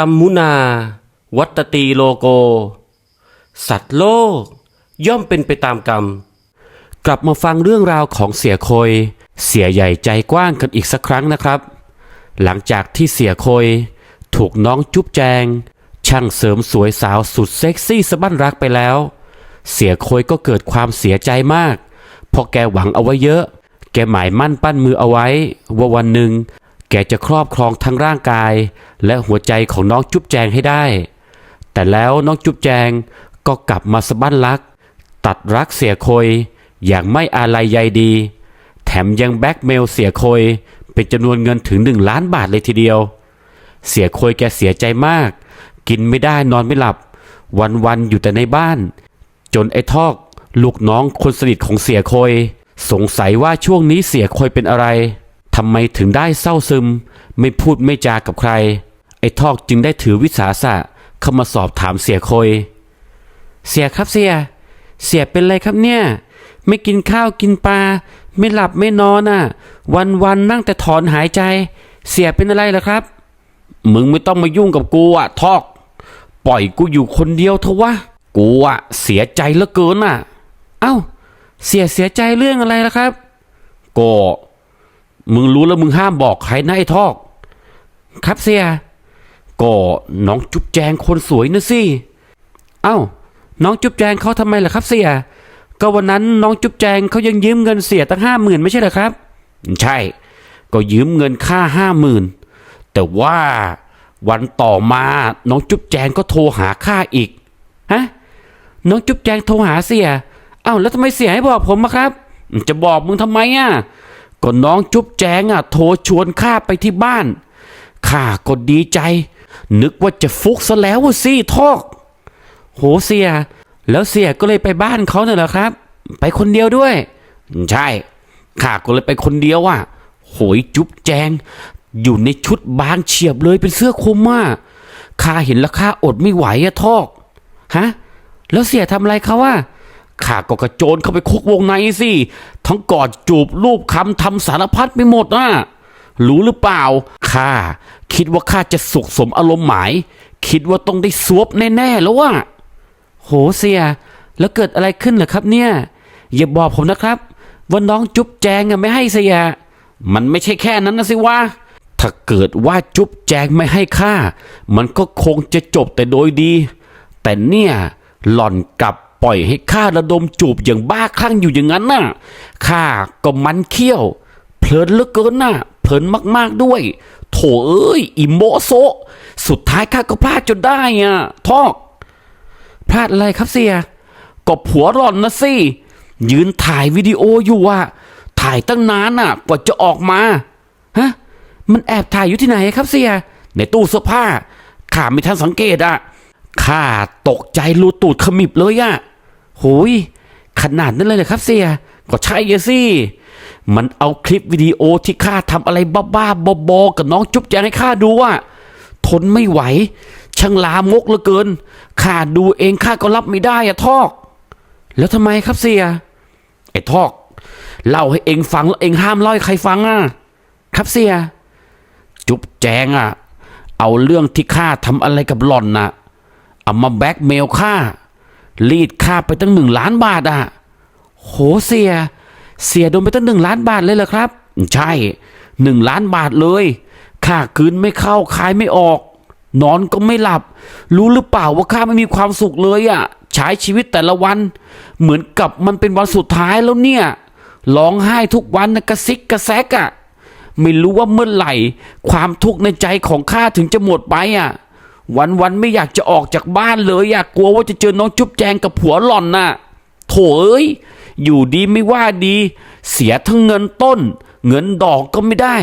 รมมุนา วัตตีโลโก สัตว์โลก ย่อมเป็นไปตามกรรม กลับมาฟังเรื่องราวของเสียโคยเสียใหญ่ใจกว้างกันอีกสักครั้งนะครับ หลังจากที่เสียโคยถูกน้องจุ๊บแจง ช่างเสริมสวยสาวสุดเซ็กซี่สะบั้นรักไปแล้ว เสียโคยก็เกิดความเสียใจมากเพราะแกหวังเอาไว้เยอะ แกหมายมั่นปั้นมือเอาไว้ ว่าวันหนึ่ง แกจะครอบครองทั้งร่างกาย และหัวใจของน้องจุ๊บแจงให้ได้ แต่แล้วน้องจุ๊บแจงก็กลับมาสะบั้นรัก ตัดรักเสียโคย อย่างไม่อาลัยใยดี แถมยังแบ็กเมลเสียโคย เป็นจำนวนเงินถึงหนึ่งล้านบาทเลยทีเดียว เสียโคยแกเสียใจมาก กินไม่ได้นอนไม่หลับ วันๆอยู่แต่ในบ้าน จนไอ้ทอก ลูกน้องคนสนิทของเสียโคย สงสัยว่าช่วงนี้เสียโคยเป็นอะไร ทำไมถึงได้เศร้าซึม ไม่พูดไม่จากับใคร ไอ้ทอกจึงได้ถือวิสาสะเข้ามาสอบถามเสียโคยเสียครับเสีย เสียเป็นไรครับเนี่ย ไม่กินข้าวกินปลาไม่หลับไม่นอนอะ วันวันนั่งแต่ถอนหายใจ เสียเป็นอะไรล่ะครับ มึงไม่ต้องมายุ่งกับกูอะทอก ปล่อยกูอยู่คนเดียวเถอะวะกูอะเสียใจเหลือเกินอะ เอ้า เสียเสียใจเรื่องอะไรล่ะครับก็ มึงรู้แล้วมึงห้ามบอกใครนะไอ้ทอก ครับเสีย ก็น้องจุ๊บแจงคนสวยนะสิเอ้า น้องจุ๊บแจงเขาทำไมล่ะครับเสีย ก็วันนั้นน้องจุ๊บแจงเขายังยืมเงินเสียตั้งห้าหมื่นไม่ใช่เหรอครับ ใช่ ก็ยืมเงินค่าห้าหมื่นแต่ว่าวันต่อมาน้องจุ๊บแจงก็โทรหาข้าอีก ฮะ น้องจุ๊บแจงโทรหาเสีย เอ้าแล้วทำไมเสียให้บอกผมอะครับ จะบอกมึงทำไมอะ ก็น้องจุ๊บแจงอะโทรชวนข้าไปที่บ้านข้าก็ดีใจ นึกว่าจะฟุกซะแล้วสิทอกโหเสีย แล้วเสียก็เลยไปบ้านเขาเนี่ยเหรอครับ ไปคนเดียวด้วย ใช่ข้าก็เลยไปคนเดียวอะโหยจุ๊บแจง อยู่ในชุดบางเฉียบเลยเป็นเสื้อคลุมอะข้าเห็นแล้วข้าอดไม่ไหวอะทอกฮะแล้วเสียทำอะไรเขาอะ ข้าก็กระโจนเข้าไปคุกวงในสิ ทั้งกอดจูบรูปคำทำสารพัดไปหมดอะรู้หรือเปล่า ข้าคิดว่าข้าจะสุขสมอารมณ์หมาย คิดว่าต้องได้ซวบแน่ๆแล้วว่ะโหเสีย แล้วเกิดอะไรขึ้นเหรอครับเนี่ย อย่าบอกผมนะครับ ว่าน้องจุ๊บแจงอะไม่ให้เสีย มันไม่ใช่แค่นั้นนะสิวะถ้าเกิดว่าจุ๊บแจงไม่ให้ข้า มันก็คงจะจบแต่โดยดี แต่เนี่ยหล่อนกลับ ปล่อยให้ข้าระดมจูบอย่างบ้าคลั่งอยู่อย่างนั้นน่ะข้าก็มันเขี้ยว เพลินเหลือเกินน่ะ เพลินมากๆด้วย โถเอ้ยอิโมโซ สุดท้ายข้าก็พลาดจนได้อะทอก พลาดอะไรครับเสียก็ผัวหล่อนนะสิยืนถ่ายวิดีโออยู่อะถ่ายตั้งนานอะ กว่าจะออกมาฮะมันแอบถ่ายอยู่ที่ไหนครับเสีย ในตู้เสื้อผ้าข้าไม่ทันสังเกตอะข้าตกใจรูตูดขมิบเลยอะ หูยขนาดนั้นเลยเหรอครับเสีย ก็ใช่อะสิ มันเอาคลิปวิดีโอที่ข้าทำอะไรบ้าๆบอๆกับน้องจุ๊บแจงให้ข้าดูอะทนไม่ไหว ช่างลามกเหลือเกิน ข้าดูเองข้าก็รับไม่ได้อะทอก แล้วทำไมครับเสีย ไอ้ทอก เล่าให้เองฟังแล้วเองห้ามเล่าให้ใครฟังอะครับเสีย จุ๊บแจงอะเอาเรื่องที่ข้าทำอะไรกับหล่อนน่ะ เอามาแบ็กเมลข้า รีดข้าไปตั้งหนึ่งล้านบาทอะโหเสีย เสียโดนไปตั้งหนึ่งล้านบาทเลยเหรอครับ ใช่หนึ่งล้านบาทเลยข้าคืนไม่เข้าคายไม่ออก นอนก็ไม่หลับ รู้หรือเปล่าว่าข้าไม่มีความสุขเลยอะใช้ชีวิตแต่ละวัน เหมือนกับมันเป็นวันสุดท้ายแล้วเนี่ยร้องไห้ทุกวันนะกระซิกกระแซกอะ ไม่รู้ว่าเมื่อไหร่ ความทุกข์ในใจของข้าถึงจะหมดไปอะ วันวันๆไม่อยากจะออกจากบ้านเลยอะกกลัวว่าจะเจอน้องจุ๊บแจงกับผัวหล่อนน่ะ โถเอ้ย อยู่ดีไม่ว่าดี เสียทั้งเงินต้น เงินดอกก็ไม่ได้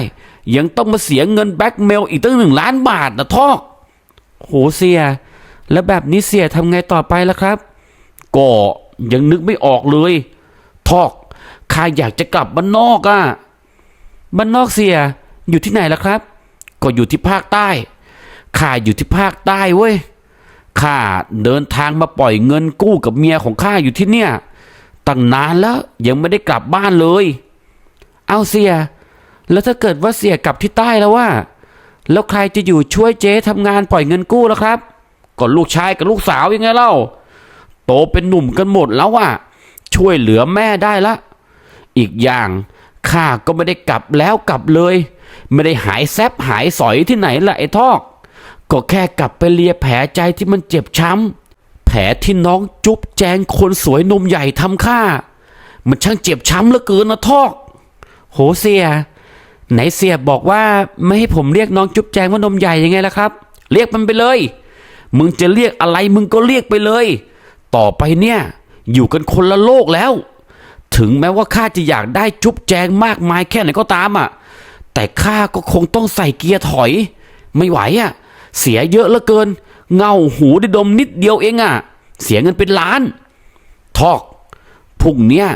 ยังต้องมาเสียเงินแบ็กเมลอีกตั้งหนึ่งล้านบาทนะทอกโหเสีย แล้วแบบนี้เสียทำไงต่อไปล่ะครับ ก็ยังนึกไม่ออกเลย ทอกข้าอยากจะกลับบ้านนอกอะบ้านนอกเสียอยู่ที่ไหนล่ะครับ ก็อยู่ที่ภาคใต้ ข้าอยู่ที่ภาคใต้เว้ยข้าเดินทางมาปล่อยเงินกู้กับเมียของข้าอยู่ที่เนี่ยตั้งนานแล้วยังไม่ได้กลับบ้านเลย เอาเสีย แล้วถ้าเกิดว่าเสียกลับที่ใต้แล้วว่า แล้วใครจะอยู่ช่วยเจ๊ทำงานปล่อยเงินกู้ล่ะครับก็ลูกชายกับลูกสาวยังไงเล่า โตเป็นหนุ่มกันหมดแล้วอะช่วยเหลือแม่ได้ละ อีกอย่างข้าก็ไม่ได้กลับแล้วกลับเลย ไม่ได้หายแซบหายสอยที่ไหนละไอ้ทอก ก็แค่กลับไปเลียแผลใจที่มันเจ็บช้ำ แผลที่น้องจุ๊บแจงคนสวยนมใหญ่ทำข้ามันช่างเจ็บช้ำเหลือเกินนะทอก โหเสีย ไหนเสียบอกว่าไม่ให้ผมเรียกน้องจุ๊บแจงว่านมใหญ่ยังไงล่ะครับ เรียกมันไปเลย มึงจะเรียกอะไรมึงก็เรียกไปเลย ต่อไปเนี่ย อยู่กันคนละโลกแล้ว ถึงแม้ว่าข้าจะอยากได้จุ๊บแจงมากมายแค่ไหนก็ตามอะ แต่ข้าก็คงต้องใส่เกียร์ถอย ไม่ไหวอะ เสียเยอะเหลือเกิน เงาหูได้ดมนิดเดียวเองอะ เสียเงินเป็นล้าน ทอกพรุ่งเนี้ย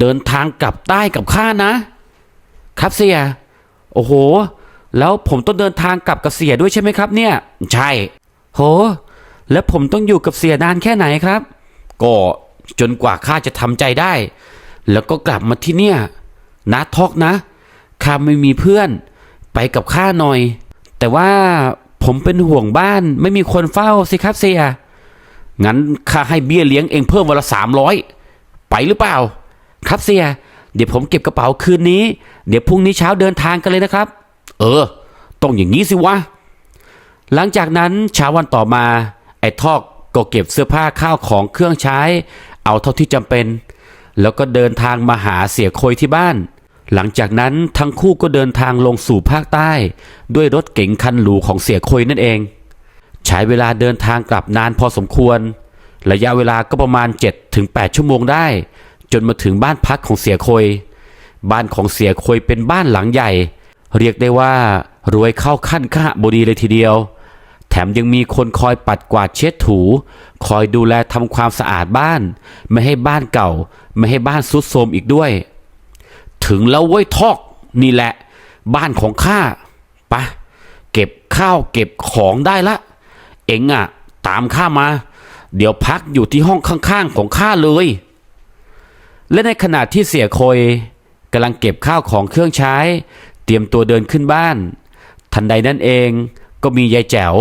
เดินทางกลับใต้กับข้านะ ครับเสีย โอ้โห แล้วผมต้องเดินทางกลับกับเสียด้วยใช่ไหมครับ เนี่ย ใช่ โห แล้วผมต้องอยู่กับเสียนานแค่ไหนครับ ก็จนกว่าข้าจะทำใจได้ แล้วก็กลับมาที่เนี่ย นะทอกนะข้าไม่มีเพื่อน ไปกับข้าหน่อย แต่ว่า ผมเป็นห่วงบ้าน ไม่มีคนเฝ้าสิครับเสีย งั้นข้าให้เบี้ยเลี้ยงเองเพิ่มวันละสามร้อยไปหรือเปล่า ครับเสีย เดี๋ยวผมเก็บกระเป๋าคืนนี้ เดี๋ยวพรุ่งนี้เช้าเดินทางกันเลยนะครับ เออ ต้องอย่างนี้สิวะ หลังจากนั้นเช้าวันต่อมา ไอ้ทอกก็เก็บเสื้อผ้าข้าวของเครื่องใช้ เอาเท่าที่จำเป็น แล้วก็เดินทางมาหาเสียโคยที่บ้าน หลังจากนั้นทั้งคู่ก็เดินทางลงสู่ภาคใต้ ด้วยรถเก๋งคันหรูของเสียโคยนั่นเอง ใช้เวลาเดินทางกลับนานพอสมควร ระยะเวลาก็ประมาณ 7-8 ชั่วโมงได้ จนมาถึงบ้านพักของเสียคย บ้านของเสียคยเป็นบ้านหลังใหญ่ เรียกได้ว่ารวยเข้าขั้นข้าบดีเลยทีเดียว แถมยังมีคนคอยปัดกวาดเช็ดถู คอยดูแลทำความสะอาดบ้าน ไม่ให้บ้านเก่า ไม่ให้บ้านซุดโทรมอีกด้วย ถึงแล้วเว้ยทอกนี่แหละ บ้านของข้าปะเก็บข้าวเก็บของได้ละ เอ็งอะตามข้ามา เดี๋ยวพักอยู่ที่ห้องข้างๆของข้าเลย และในขณะที่เสียโคยกำลังเก็บข้าวของเครื่องใช้ เตรียมตัวเดินขึ้นบ้าน ทันใดนั่นเองก็มียายแจ๋ว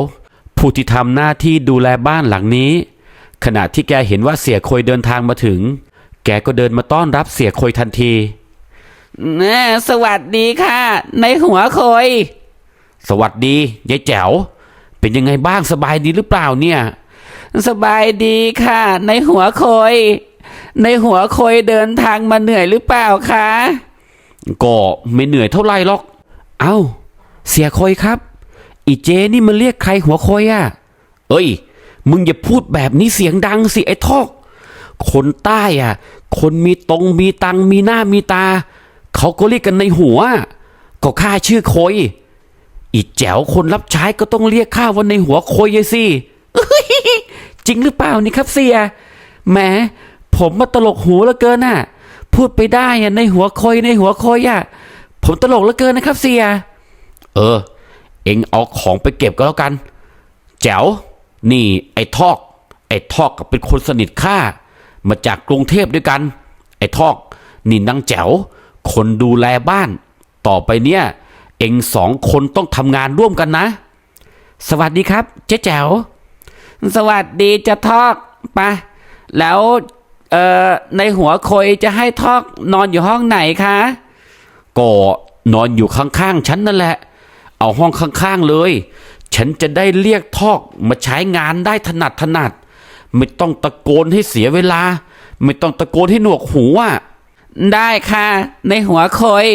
ผู้ที่ทำหน้าที่ดูแลบ้านหลังนี้ ขณะที่แกเห็นว่าเสียโคยเดินทางมาถึง แกก็เดินมาต้อนรับเสียโคยทันที แน่สวัสดีค่ะ ในหัวโคยสวัสดียายแจ๋ว เป็นยังไงบ้างสบายดีหรือเปล่าเนี่ย สบายดีค่ะ ในหัวโคยในหัวโคยเดินทางมาเหนื่อยหรือเปล่าคะก็ไม่เหนื่อยเท่าไหร่หรอก เอ้า เสียโคยครับ อีเจนี่มันเรียกใครหัวโคยอะ่ะ เอ้ย มึงอย่าพูดแบบนี้เสียงดังสิไอ้ทอก คนใต้อะ คนมีตรงมีตังมีหน้ามีตา เขาก็เรียกกันในหัว ก็ข้าชื่อโคยอีแจ๋วคนรับใช้ก็ต้องเรียกข้าว่าในหัวคยยสิจริงหรือเปล่านี่ครับเสียแหมผมมาตลกหูเหลือเกินน่ะ พูดไปได้อะในหัวโคยในหัวโคยอะผมตลกเหลือเกินนะครับเสียเออ เอ็งเอาของไปเก็บก็แล้วกัน แจ๋ว นี่ไอ้ทอก ไอ้ทอกก็เป็นคนสนิทข้ามาจากกรุงเทพด้วยกัน ไอ้ทอก นี่นางแจ๋ว คนดูแลบ้าน ต่อไปเนี่ย เองสองคนต้องทำงานร่วมกันนะ สวัสดีครับ เจ๊แจ๋วสวัสดีจะทอกปะแล้วเอ่อในหัวโคยจะให้ทอกนอนอยู่ห้องไหนคะก็นอนอยู่ข้างๆฉันนั่นแหละ เอาห้องข้างๆเลย ฉันจะได้เรียกทอกมาใช้งานได้ถนัดถนัด ไม่ต้องตะโกนให้เสียเวลา ไม่ต้องตะโกนให้หนวกหูอะ ได้ค่ะ ในหัวโคย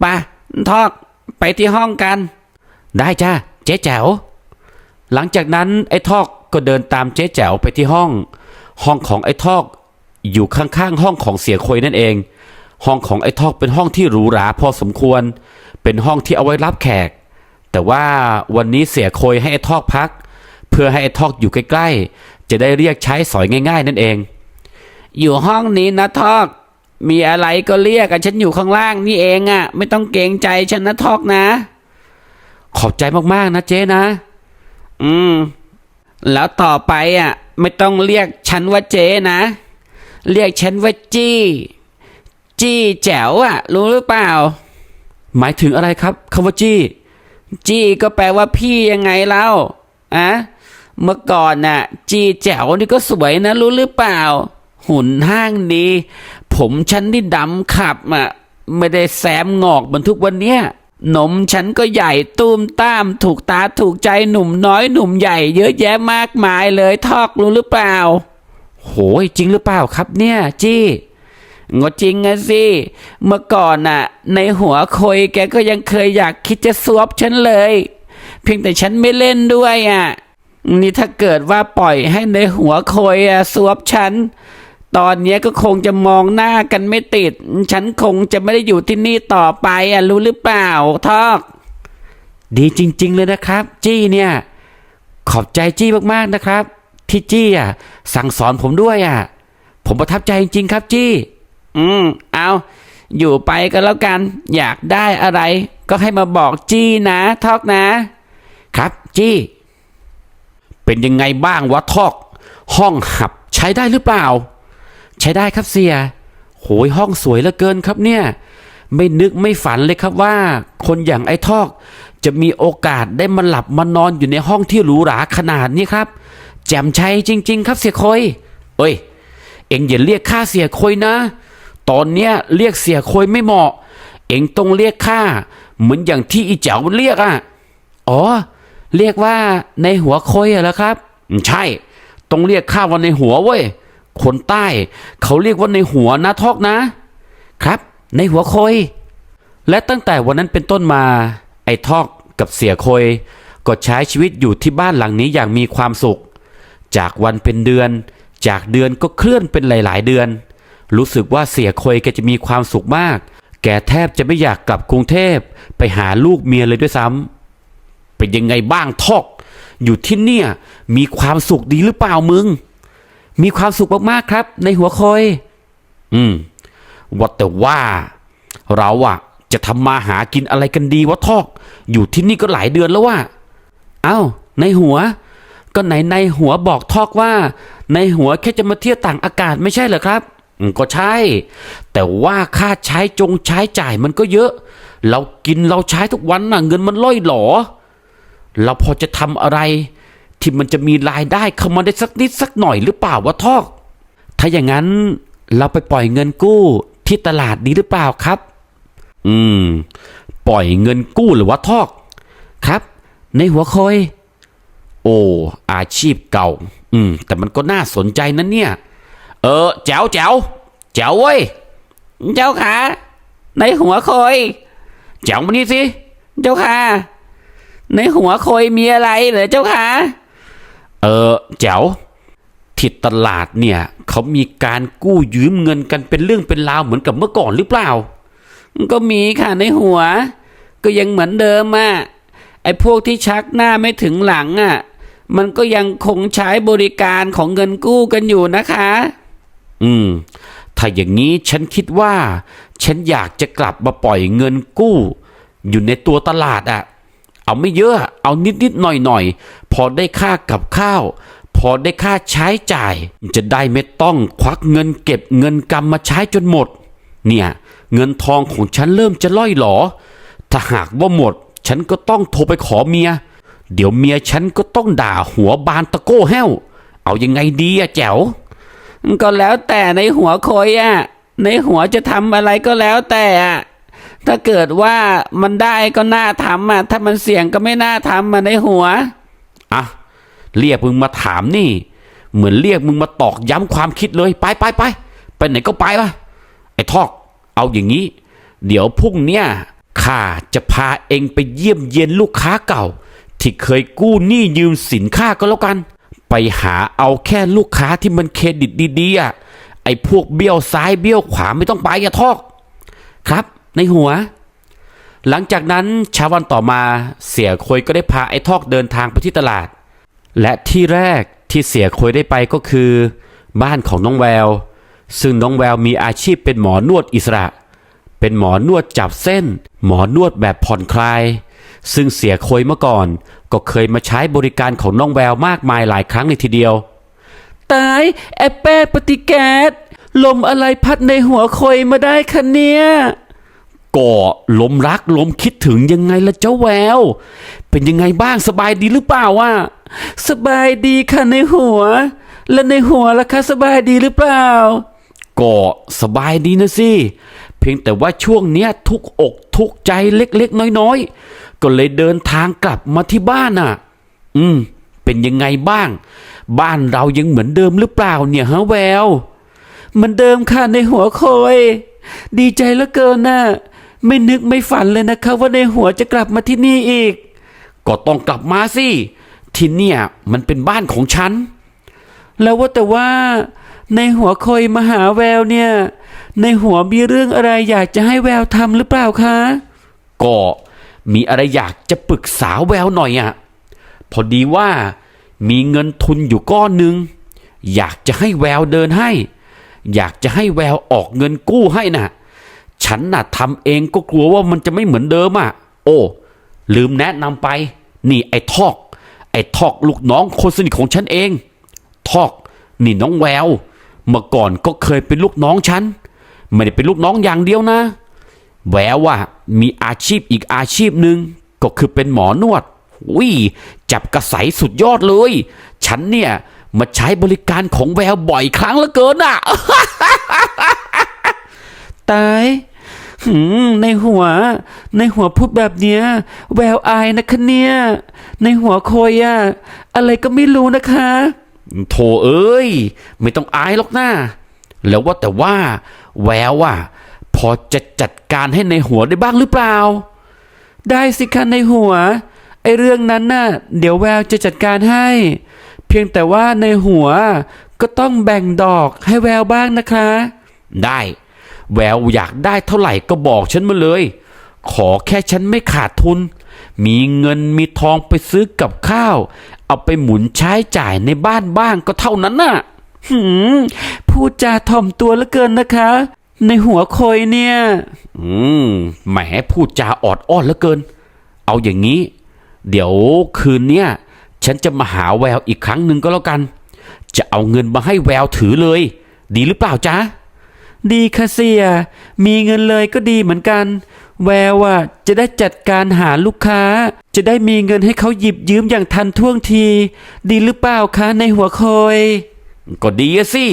ไปะทอกไปที่ห้องกัน ได้จ้าเจ๊แจ๋ว หลังจากนั้นไอ้ทอกก็เดินตามเจ๊แจ๋วไปที่ห้อง ห้องของไอ้ทอกอยู่ข้างๆห้องของเสียควยนั่นเอง ห้องของไอ้ทอกเป็นห้องที่หรูหราพอสมควร เป็นห้องที่เอาไว้รับแขก แต่ว่าวันนี้เสียโคยให้ไอ้ทอกพัก เพื่อให้ไอ้ทอกอยู่ใกล้ๆจะได้เรียกใช้สอยง่าย ๆ นั่นเอง อยู่ห้องนี้นะทอก มีอะไรก็เรียกอะฉันอยู่ข้างล่างนี่เองอะไม่ต้องเกรงใจฉันนะทอกนะ ขอบใจมากๆนะเจ๊นะ อืม แล้วต่อไปอะไม่ต้องเรียกฉันว่าเจ๊นะ เรียกฉันว่าจี้ จี้แจ๋วอะรู้หรือเปล่า หมายถึงอะไรครับคำว่าจี้ จี้ก็แปลว่าพี่ยังไงเล่าอะเมื่อก่อนน่ะ จีแจ๋วนี่ก็สวยนะรู้หรือเปล่า หุ่นห้างดี ผมฉันที่ดำขับอะไม่ได้แซมงอกเหมือนทุกวันเนี้ยนมฉันก็ใหญ่ตูมตาม ถูกตาถูกใจหนุ่มน้อยหนุ่มใหญ่ เยอะแยะมากมายเลยทอกรู้หรือเปล่า โหยจริงหรือเปล่าครับเนี่ยจี้งดจริงอะสิ เมื่อก่อนน่ะ ในหัวคอยแกก็ยังเคยอยากคิดจะสวบฉันเลย เพียงแต่ฉันไม่เล่นด้วยอะ นี่ถ้าเกิดว่าปล่อยให้ในหัวคอยอะสวบฉัน ตอนเนี้ยก็คงจะมองหน้ากันไม่ติด ฉันคงจะไม่ได้อยู่ที่นี่ต่อไปอะรู้หรือเปล่าทอก ดีจริง ๆ เลยนะครับ จี้เนี่ย ขอบใจจี้มากๆนะครับ ที่จี้อะ สั่งสอนผมด้วยอะ ผมประทับใจจริง ๆ ครับจี้ อืม เอาอยู่ไปก็แล้วกัน อยากได้อะไร ก็ให้มาบอกจี้นะทอกนะ ครับจี้ เป็นยังไงบ้างวะทอก ห้องหับใช้ได้หรือเปล่า ใช้ได้ครับเสีย โหยห้องสวยเหลือเกินครับเนี่ย ไม่นึกไม่ฝันเลยครับว่า คนอย่างไอ้ทอก จะมีโอกาสได้มาหลับมานอนอยู่ในห้องที่หรูหราขนาดนี้ครับ แจ่มชัยจริง ๆ ครับเสียคอยเอ้ย เอ็งอย่าเรียกข้าเสียคอยนะ ตอนเนี้ยเรียกเสียคอยไม่เหมาะ เอ็งต้องเรียกข้าเหมือนอย่างที่อีเจ๋วมันเรียกอะ อ๋อ เรียกว่าในหัวคอยอะเหรอครับ ใช่ ต้องเรียกข้าว่าในหัวเว้ย คนใต้ เขาเรียกว่าในหัวนะทอกนะ ครับ ในหัวคอย และตั้งแต่วันนั้นเป็นต้นมา ไอ้ทอกกับเสียคอยก็ใช้ชีวิตอยู่ที่บ้านหลังนี้อย่างมีความสุข จากวันเป็นเดือน จากเดือนก็เคลื่อนเป็นหลาย ๆ เดือน รู้สึกว่าเสียคอยแกจะมีความสุขมาก แกแทบจะไม่อยากกลับกรุงเทพไปหาลูกเมียเลยด้วยซ้ำเป็นยังไงบ้างทอก อยู่ที่เนี่ยมีความสุขดีหรือเปล่ามึง มีความสุขมากๆครับ ในหัวคอย อืมว่าแต่ว่า เราอะจะทำมาหากินอะไรกันดีวะทอก อยู่ที่นี่ก็หลายเดือนแล้วว่า เอ้า ในหัว ก็ไหนในหัวบอกทอกว่า ในหัวแค่จะมาเที่ยวต่างอากาศไม่ใช่เหรอครับอืมก็ใช่ แต่ว่าค่าใช้จงใช้จ่ายมันก็เยอะ เรากินเราใช้ทุกวันน่ะ เงินมันล่อยหลอ เราพอจะทำอะไร ที่มันจะมีรายได้เข้ามาได้สักนิดสักหน่อยหรือเปล่าวะทอก ถ้าอย่างนั้นเราไปปล่อยเงินกู้ที่ตลาดดีหรือเปล่าครับ อืม ปล่อยเงินกู้หรือวะทอก ครับ ในหัวคอย โอ้อาชีพเก่า อืม แต่มันก็น่าสนใจนะเนี่ย เออแจ๋วแจ๋วแจ๋วเว้ยเจ้าขาในหัวคอยแจ๋วมานี่สิ เจ้าค่ะ ในหัวคอยมีอะไรเหรอเจ้าค่ะ เออแจ๋วที่ตลาดเนี่ยเขามีการกู้ยืมเงินกันเป็นเรื่องเป็นราวเหมือนกับเมื่อก่อนหรือเปล่า ก็มีค่ะในหัว ก็ยังเหมือนเดิมอะไอ้พวกที่ชักหน้าไม่ถึงหลังอะ มันก็ยังคงใช้บริการของเงินกู้กันอยู่นะคะ อืม ถ้าอย่างนี้ฉันคิดว่า ฉันอยากจะกลับมาปล่อยเงินกู้ อยู่ในตัวตลาดอะ เอาไม่เยอะ เอานิดๆหน่อยๆพอได้ค่ากับข้าว พอได้ค่าใช้จ่าย จะได้ไม่ต้องควักเงินเก็บเงินกำมมาใช้จนหมด เนี่ยเงินทองของฉันเริ่มจะล่อยหลอ ถ้าหากว่าหมด ฉันก็ต้องโทรไปขอเมีย เดี๋ยวเมียฉันก็ต้องด่าหัวบานตะโก้แห้ว เอายังไงดีอะแจ๋ว ก็แล้วแต่ในหัวคอยอะในหัวจะทำอะไรก็แล้วแต่อะ ถ้าเกิดว่ามันได้ก็น่าทำอะ ถ้ามันเสี่ยงก็ไม่น่าทำอะในหัว อะ เรียกมึงมาถามนี่ เหมือนเรียกมึงมาตอกย้ำความคิดเลย ไปไปไปไปไหนก็ไปวะไอ้ทอก เอาอย่างนี้ เดี๋ยวพรุ่งเนี้ยข้าจะพาเองไปเยี่ยมเยียนลูกค้าเก่า ที่เคยกู้หนี้ยืมสินค้าก็แล้วกัน ไปหาเอาแค่ลูกค้าที่มันเครดิตดีๆอะไอ้พวกเบี้ยวซ้ายเบี้ยวขวาไม่ต้องไปอย่าทอก ครับ ในหัว หลังจากนั้นเช้าวันต่อมาเสียคอยก็ได้พาไอ้ทอกเดินทางไปที่ตลาด และที่แรกที่เสียคอยได้ไปก็คือ บ้านของน้องแวว ซึ่งน้องแววมีอาชีพเป็นหมอนวดอิสระ เป็นหมอนวดจับเส้น หมอนวดแบบผ่อนคลาย ซึ่งเสียคอยเมื่อก่อน ก็เคยมาใช้บริการของน้องแววมากมายหลายครั้งในทีเดียวตายแอปเป้ปฏิแกสลมอะไรพัดในหัวคอยมาได้คะเนี่ย ก็ลมรักลมคิดถึงยังไงละเจ้าแวว เป็นยังไงบ้างสบายดีหรือเปล่าวะสบายดีค่ะในหัว และในหัวล่ะคะสบายดีหรือเปล่าก็สบายดีนะสิ เพียงแต่ว่าช่วงเนี้ยทุกอกทุกใจเล็กๆ น้อยๆ ก็เลยเดินทางกลับมาที่บ้านน่ะ อืม เป็นยังไงบ้าง บ้านเรายังเหมือนเดิมหรือเปล่าเนี่ยฮะแวว เหมือนเดิมค่ะในหัวโคยดีใจเหลือเกินน่ะ ไม่นึกไม่ฝันเลยนะคะว่าในหัวจะกลับมาที่นี่อีก ก็ต้องกลับมาสิที่เนี่ยมันเป็นบ้านของฉัน แล้วว่าแต่ว่าในหัวโคยมาหาแววเนี่ย ในหัวมีเรื่องอะไรอยากจะให้แววทำหรือเปล่าคะก็มีอะไรอยากจะปรึกษาแววหน่อยอะพอดีว่ามีเงินทุนอยู่ก้อนหนึ่งอยากจะให้แววเดินให้ อยากจะให้แววออกเงินกู้ให้น่ะ ฉันน่ะทำเองก็กลัวว่ามันจะไม่เหมือนเดิมอะ โอ้ ลืมแนะนำไป นี่ไอ้ทอก ไอ้ทอกลูกน้องคนสนิทของฉันเอง ทอก นี่น้องแวว เมื่อก่อนก็เคยเป็นลูกน้องฉัน ไม่ได้เป็นลูกน้องอย่างเดียวนะ แววว่ามีอาชีพอีกอาชีพหนึ่งก็คือเป็นหมอนวดวิจับกระใสสุดยอดเลย ฉันเนี่ย มาใช้บริการของแววบ่อยครั้งเหลือเกินอะ ตายหืมในหัว ในหัวพูดแบบเนี้ย แววอายนะคะเนี่ย ในหัวโคยอะอะไรก็ไม่รู้นะคะ โถเอ้ย ไม่ต้องอายหรอกนะแล้วว่าแต่ว่า แววอะพอจะจัดการให้ในหัวได้บ้างหรือเปล่า ได้สิคะในหัว ไอเรื่องนั้นน่ะ เดี๋ยวแววจะจัดการให้ เพียงแต่ว่าในหัวก็ต้องแบ่งดอกให้แววบ้างนะคะ ได้ แววอยากได้เท่าไหร่ก็บอกฉันมาเลย ขอแค่ฉันไม่ขาดทุน มีเงินมีทองไปซื้อกับข้าว เอาไปหมุนใช้จ่ายในบ้านบ้างก็เท่านั้นน่ะหืมพูดจาถ่อมตัวเหลือเกินนะคะ ในหัวโคยเนี่ย อืมแหมพูดจาออดอ้อนเหลือเกิน เอาอย่างนี้ เดี๋ยวคืนเนี้ยฉันจะมาหาแววอีกครั้งหนึ่งก็แล้วกัน จะเอาเงินมาให้แววถือเลย ดีหรือเปล่าจ๊ะ ดีค่ะเสีย มีเงินเลยก็ดีเหมือนกัน แววอะจะได้จัดการหาลูกค้า จะได้มีเงินให้เขาหยิบยืมอย่างทันท่วงที ดีหรือเปล่าคะในหัวโคยก็ดีอะสิ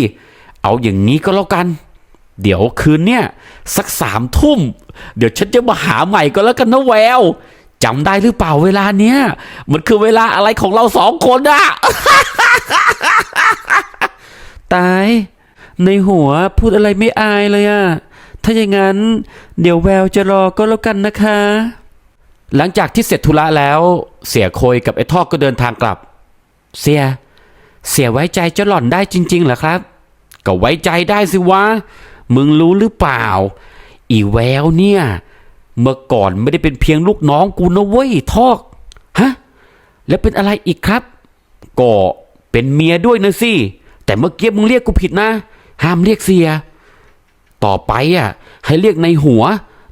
เอาอย่างนี้ก็แล้วกัน เดี๋ยวคืนเนี่ยสักสามทุ่ม เดี๋ยวฉันจะมาหาใหม่ก็แล้วกันนะแววจำได้หรือเปล่าเวลาเนี้ยมันคือเวลาอะไรของเราสองคนอะตาย ในหัวพูดอะไรไม่อายเลยอะถ้าอย่างนั้น เดี๋ยวแววจะรอก็แล้วกันนะคะ หลังจากที่เสร็จธุระแล้ว เสียโคยกับไอ้ทอกก็เดินทางกลับ เสีย เสียไว้ใจเจ้าหล่อนได้จริงๆเหรอครับ ก็ไว้ใจได้สิวะ มึงรู้หรือเปล่า อีแววเนี่ย เมื่อก่อนไม่ได้เป็นเพียงลูกน้องกูนะเว้ยทอก ฮะ แล้วเป็นอะไรอีกครับ ก็เป็นเมียด้วยนะสิ แต่เมื่อกี้มึงเรียกกูผิดนะ ห้ามเรียกเสีย ต่อไปอะให้เรียกในหัว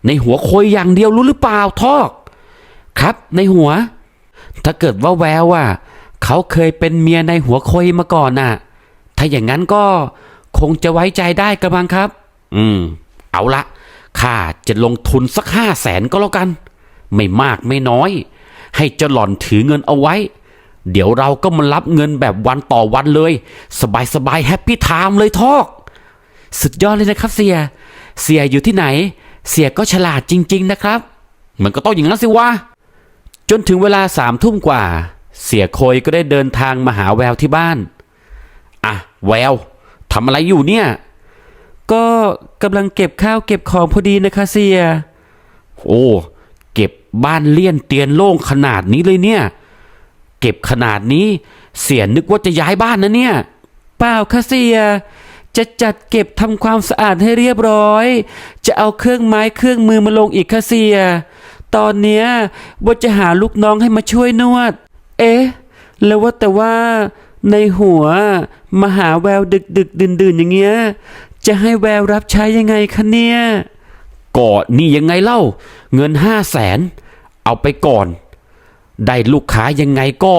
ในหัวโคยอย่างเดียวรู้หรือเปล่าทอก ครับในหัว ถ้าเกิดว่าแววอะเขาเคยเป็นเมียในหัวโคยมาก่อนน่ะ ถ้าอย่างนั้นก็คงจะไว้ใจได้กระบังครับ อืม เอาละข้าจะลงทุนสักห้าแสนก็แล้วกัน ไม่มากไม่น้อย ให้เจ้าหล่อนถือเงินเอาไว้ เดี๋ยวเราก็มารับเงินแบบวันต่อวันเลย สบายสบายแฮปปี้ไทม์เลยทอก สุดยอดเลยนะครับเสีย เสียอยู่ที่ไหน เสียก็ฉลาดจริง ๆ นะครับ มันก็ต้องอย่างนั้นสิวะจนถึงเวลาสามทุ่มกว่า เสียโคยก็ได้เดินทางมาหาแววที่บ้าน อะ แววทำอะไรอยู่เนี่ย ก็กำลังเก็บข้าวเก็บของพอดีนะคะเสีย โอ้ เก็บบ้านเลี่ยนเตียนโล่งขนาดนี้เลยเนี่ย เก็บขนาดนี้ เสียนึกว่าจะย้ายบ้านนะเนี่ย เปล่าค่ะเสีย จะจัดเก็บทำความสะอาดให้เรียบร้อย จะเอาเครื่องไม้เครื่องมือมาลงอีกค่ะเสีย ตอนเนี้ยว่าจะหาลูกน้องให้มาช่วยนวด เอ๊ะ แล้วว่าแต่ว่าในหัวมาหาแววดึกดึกดื่นดื่นๆอย่างเงี้ย จะให้แววรับใช้ยังไงคะเนี่ยก่อนี่ยังไงเล่า เงินห้าแสนเอาไปก่อน ได้ลูกค้ายังไงก็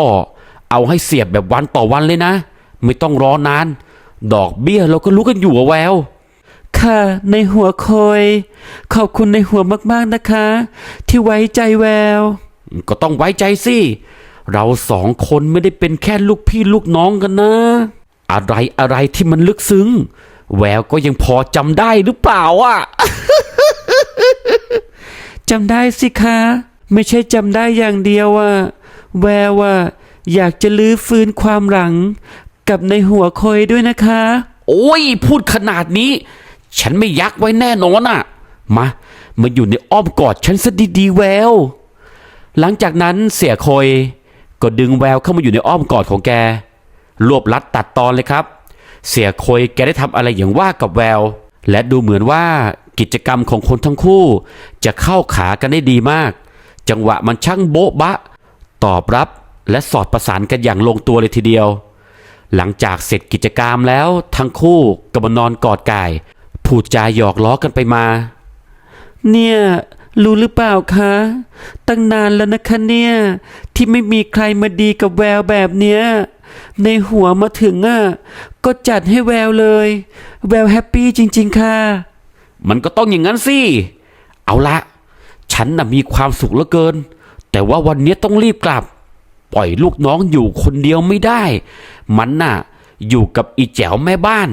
เอาให้เสียบแบบวันต่อวันเลยนะ ไม่ต้องรอนาน ดอกเบี้ยเราก็รู้กันอยู่อะแววคค่ะในหัวคอย ขอบคุณในหัวมากๆนะคะ ที่ไว้ใจแวว ก็ต้องไว้ใจสิ เราสองคนไม่ได้เป็นแค่ลูกพี่ลูกน้องกันนะ อะไรอะไรที่มันลึกซึ้ง แววก็ยังพอจำได้หรือเปล่าอะ จำได้สิคะ ไม่ใช่จำได้อย่างเดียวอะแววอะอยากจะลื้อฟื้นความหลัง กับในหัวคอยด้วยนะคะ โอ้ย พูดขนาดนี้ ฉันไม่ยักไว้แน่นอนอะ มา มาอยู่ในอ้อมกอดฉันซะดีๆแวว หลังจากนั้นเสียคอยก็ดึงแววเข้ามาอยู่ในอ้อมกอดของแก รวบลัดตัดตอนเลยครับ เสียคอยแกได้ทำอะไรอย่างว่ากับแวว และดูเหมือนว่ากิจกรรมของคนทั้งคู่ จะเข้าขากันได้ดีมาก จังหวะมันช่างโบ๊ะบะ ตอบรับและสอดประสานกันอย่างลงตัวเลยทีเดียว หลังจากเสร็จกิจกรรมแล้วทั้งคู่ก็มานอนกอดกายพูดจาหยอกล้อกันไปมา เนี่ยรู้หรือเปล่าคะ ตั้งนานแล้วนะคะเนี่ย ที่ไม่มีใครมาดีกับแววแบบเนี้ย ในหัวมาถึงอะ ก็จัดให้แววเลย แววแฮปปี้จริง ๆ ค่ะ มันก็ต้องอย่างนั้นสิ เอาละ ฉันน่ะมีความสุขเหลือเกิน แต่ว่าวันนี้ต้องรีบกลับ ปล่อยลูกน้องอยู่คนเดียวไม่ได้ มันน่ะ อยู่กับอีแจ๋วแม่บ้าน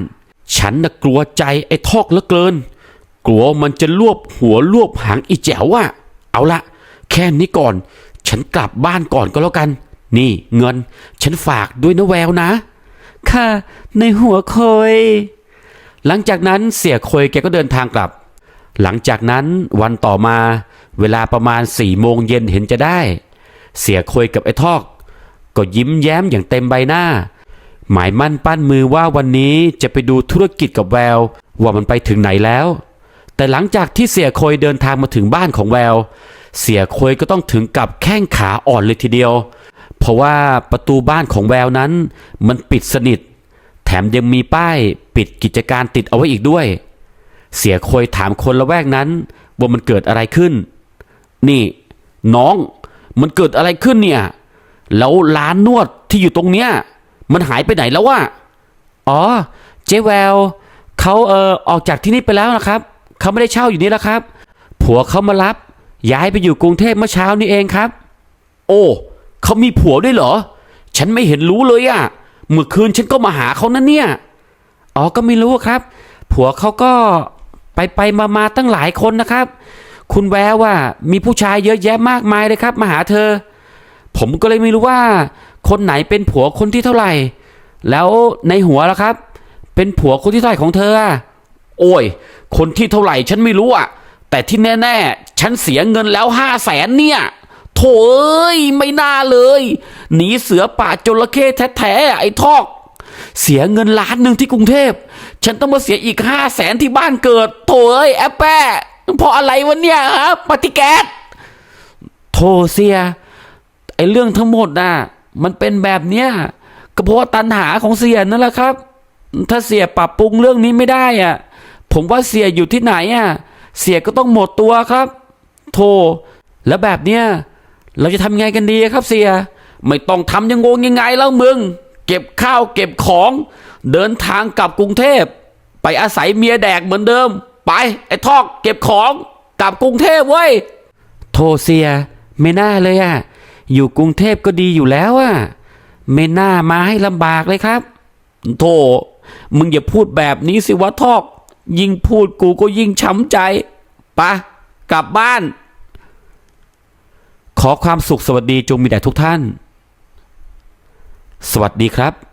ฉันน่ะกลัวใจไอ้ทอกเหลือเกิน กลัวมันจะรวบหัวรวบหางอีแจ๋วอะเอาละแค่นี้ก่อน ฉันกลับบ้านก่อนก็แล้วกัน นี่เงิน ฉันฝากด้วยนะแววนะ ค่ะ ในหัวคอยหลังจากนั้นเสียคอยแกก็เดินทางกลับ หลังจากนั้นวันต่อมา เวลาประมาณสี่โมงเย็นเห็นจะได้ เสียคอยกับไอ้ทอก ก็ยิ้มแย้มอย่างเต็มใบหน้า หมายมั่นปั้นมือว่าวันนี้จะไปดูธุรกิจกับแวว ว่ามันไปถึงไหนแล้ว แต่หลังจากที่เสียคอยเดินทางมาถึงบ้านของแวว เสียคอยก็ต้องถึงกับแข้งขาอ่อนเลยทีเดียว เพราะว่าประตูบ้านของแววนั้น มันปิดสนิท แถมยังมีป้ายปิดกิจการติดเอาไว้อีกด้วย เสียคอยถามคนละแวกนั้นว่ามันเกิดอะไรขึ้น นี่ น้องมันเกิดอะไรขึ้นเนี่ย แล้วร้านนวดที่อยู่ตรงเนี้ย มันหายไปไหนแล้ววะอ๋อ เจ๊แววเขาเออออกจากที่นี่ไปแล้วนะครับเขาไม่ได้เช่าอยู่นี่แล้วครับ ผัวเขามารับ ย้ายไปอยู่กรุงเทพเมื่อเช้านี้เองครับ โอ้เขามีผัวด้วยเหรอ ฉันไม่เห็นรู้เลยอะเมื่อคืนฉันก็มาหาเขานั่นเนี่ยอ๋อก็ไม่รู้ครับ ผัวเขาก็ไปไปมามาตั้งหลายคนนะครับ คุณแววว่ามีผู้ชายเยอะแยะมากมายเลยครับ มาหาเธอ ผมก็เลยไม่รู้ว่า คนไหนเป็นผัวคนที่เท่าไหร่ แล้วในหัวล่ะครับ เป็นผัวคนที่เท่าไหร่ของเธอ โอ้ย คนที่เท่าไหร่ฉันไม่รู้อะแต่ที่แน่ๆ ฉันเสียเงินแล้วห้าแสนเนี่ยโถเอ้ยไม่น่าเลยหนีเสือป่าจระเข้แท้ๆไอ้ทอก เสียเงินล้านหนึ่งที่กรุงเทพ ฉันต้องมาเสียอีกห้าแสนที่บ้านเกิด โถเอ้ยแอปแปะ เพราะอะไรวะเนี่ยครับปฏิแกสโทเสียไอเรื่องทั้งหมดน่ะมันเป็นแบบเนี้ยก็เพราะตันหาของเสียนั่นแหละครับ ถ้าเสียปรับปรุงเรื่องนี้ไม่ได้อะ ผมว่าเสียอยู่ที่ไหนอะ เสียก็ต้องหมดตัวครับ โทแล้วแบบเนี้ยเราจะทำไงกันดีครับเสีย ไม่ต้องทำยังงงยังไงแล้วมึง เก็บข้าวเก็บของ เดินทางกลับกรุงเทพ ไปอาศัยเมียแดกเหมือนเดิม ไป ไอ้ทอกเก็บของกลับกรุงเทพเว้ย โทเสีย ไม่น่าเลยอะ อยู่กรุงเทพก็ดีอยู่แล้วอะ ไม่น่ามาให้ลำบากเลยครับ โธ่มึงอย่าพูดแบบนี้สิวะทอก ยิ่งพูดกูก็ยิ่งช้ำใจปะกลับบ้าน ขอความสุขสวัสดีจงมีแด่ทุกท่าน สวัสดีครับ